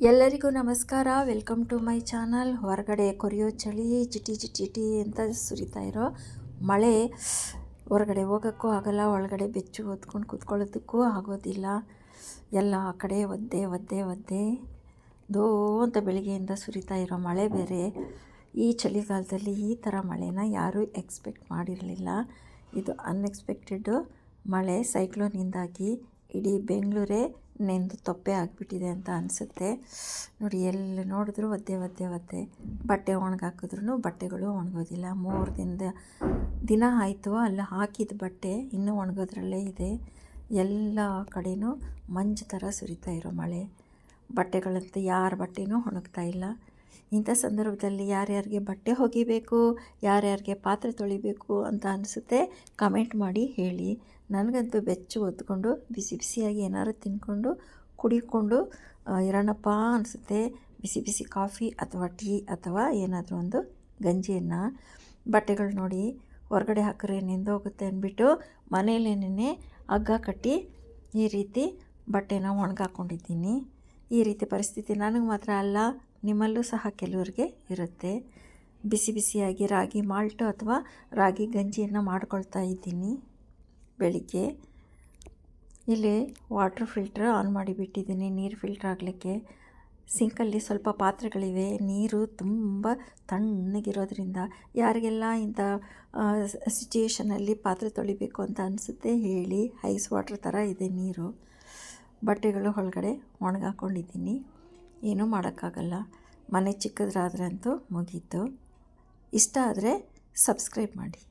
ಎಲ್ಲರಿಗೂ ನಮಸ್ಕಾರ. Welcome to my channel ಹೊರಗಡೆ ಕೊರಿಯೋ ಚಳಿ, ಚಿಟಿ ಚಿಟಿ ಚಿಟಿ ಅಂತ ಸುರಿತಾ ಇರೋ ಮಳೆ. ಹೊರಗಡೆ ಹೋಗೋಕ್ಕೂ ಆಗಲ್ಲ, ಒಳಗಡೆ ಬೆಚ್ಚು ಹೊತ್ಕೊಂಡು ಕೂತ್ಕೊಳ್ಳೋದಕ್ಕೂ ಆಗೋದಿಲ್ಲ. ಎಲ್ಲ ಆ ಕಡೆ ಒದ್ದೆ ಒದ್ದೆ ಒದ್ದೆ. ದೋ ಅಂತ ಬೆಳಿಗ್ಗೆಯಿಂದ ಸುರಿತಾ ಇರೋ ಮಳೆ ಬೇರೆ. ಈ ಚಳಿಗಾಲದಲ್ಲಿ ಈ ಥರ ಮಳೆನ ಯಾರೂ ಎಕ್ಸ್ಪೆಕ್ಟ್ ಮಾಡಿರಲಿಲ್ಲ. ಇದು ಅನ್ಎಕ್ಸ್ಪೆಕ್ಟೆಡ್ ಮಳೆ ಸೈಕ್ಲೋನಿಂದಾಗಿ ಇಡೀ ಬೆಂಗಳೂರೇ ನೆಂದು ತೊಪ್ಪೆ ಆಗಿಬಿಟ್ಟಿದೆ ಅಂತ ಅನಿಸುತ್ತೆ. ನೋಡಿ, ಎಲ್ಲಿ ನೋಡಿದ್ರು ಒದ್ದೆ ಒದ್ದೆ ಒದ್ದೆ. ಬಟ್ಟೆ ಒಣಗಾಕಿದ್ರು ಬಟ್ಟೆಗಳು ಒಣಗೋದಿಲ್ಲ. ಮೂರು ದಿನದ, ದಿನ ಆಯಿತು, ಅಲ್ಲಿ ಹಾಕಿದ ಬಟ್ಟೆ ಇನ್ನೂ ಒಣಗೋದ್ರಲ್ಲೇ ಇದೆ. ಎಲ್ಲ ಕಡೆಯೂ ಮಂಜು ಥರ ಸುರಿತಾ ಇರೋ ಮಳೆ. ಬಟ್ಟೆಗಳಂತೂ ಯಾರ ಬಟ್ಟೆನೂ ಒಣಗ್ತಾ ಇಲ್ಲ. ಇಂಥ ಸಂದರ್ಭದಲ್ಲಿ ಯಾರ್ಯಾರಿಗೆ ಬಟ್ಟೆ ಒಗಿಬೇಕು ಯಾರ್ಯಾರಿಗೆ ಪಾತ್ರೆ ತೊಳಿಬೇಕು ಅಂತ ಅನಿಸುತ್ತೆ, ಕಮೆಂಟ್ ಮಾಡಿ ಹೇಳಿ. ನನಗಂತೂ ಬೆಚ್ಚು ಹೊತ್ಕೊಂಡು, ಬಿಸಿ ಬಿಸಿಯಾಗಿ ಏನಾದ್ರು ತಿನ್ಕೊಂಡು, ಕುಡಿಕೊಂಡು ಇರೋಣಪ್ಪ ಅನಿಸುತ್ತೆ. ಬಿಸಿ ಬಿಸಿ ಕಾಫಿ ಅಥವಾ ಟೀ ಅಥವಾ ಏನಾದರೂ ಒಂದು ಗಂಜಿಯನ್ನು. ಬಟ್ಟೆಗಳು ನೋಡಿ, ಹೊರಗಡೆ ಹಾಕಿದ್ರೆ ನಿಂದೋಗುತ್ತೆ ಅಂದ್ಬಿಟ್ಟು ಮನೇಲೇನೇ ಹಗ್ಗ ಕಟ್ಟಿ ಈ ರೀತಿ ಬಟ್ಟೆನ ಒಣಗಾಕೊಂಡಿದ್ದೀನಿ. ಈ ರೀತಿ ಪರಿಸ್ಥಿತಿ ನನಗೆ ಮಾತ್ರ ಅಲ್ಲ, ನಿಮ್ಮಲ್ಲೂ ಸಹ ಕೆಲವರಿಗೆ ಇರುತ್ತೆ. ಬಿಸಿ ಬಿಸಿಯಾಗಿ ರಾಗಿ ಮಾಲ್ಟು ಅಥವಾ ರಾಗಿ ಗಂಜಿಯನ್ನು ಮಾಡ್ಕೊಳ್ತಾ ಇದ್ದೀನಿ ಬೆಳಿಗ್ಗೆ. ಇಲ್ಲಿ ವಾಟ್ರ್ ಫಿಲ್ಟ್ರ್ ಆನ್ ಮಾಡಿಬಿಟ್ಟಿದ್ದೀನಿ ನೀರು ಫಿಲ್ಟ್ರ್ ಆಗಲಿಕ್ಕೆ. ಸಿಂಕಲ್ಲಿ ಸ್ವಲ್ಪ ಪಾತ್ರೆಗಳಿವೆ, ನೀರು ತುಂಬ ತಣ್ಣಗಿರೋದ್ರಿಂದ. ಯಾರಿಗೆಲ್ಲ ಇಂಥ ಸಿಚುಯೇಷನಲ್ಲಿ ಪಾತ್ರೆ ತೊಳಿಬೇಕು ಅಂತ ಅನಿಸುತ್ತೆ ಹೇಳಿ, ಐಸ್ ವಾಟ್ರ್ ಥರ ಇದೆ ನೀರು. ಬಟ್ಟೆಗಳು ಒಳಗಡೆ ಒಣಗಾಕೊಂಡಿದ್ದೀನಿ. ಏನೂ ಮಾಡೋಕ್ಕಾಗಲ್ಲ. ಮನೆ ಚಿಕ್ಕದ್ರಾದ್ರಂತೂ ಮುಗೀತು. ಇಷ್ಟ ಆದರೆ ಸಬ್ಸ್ಕ್ರೈಬ್ ಮಾಡಿ.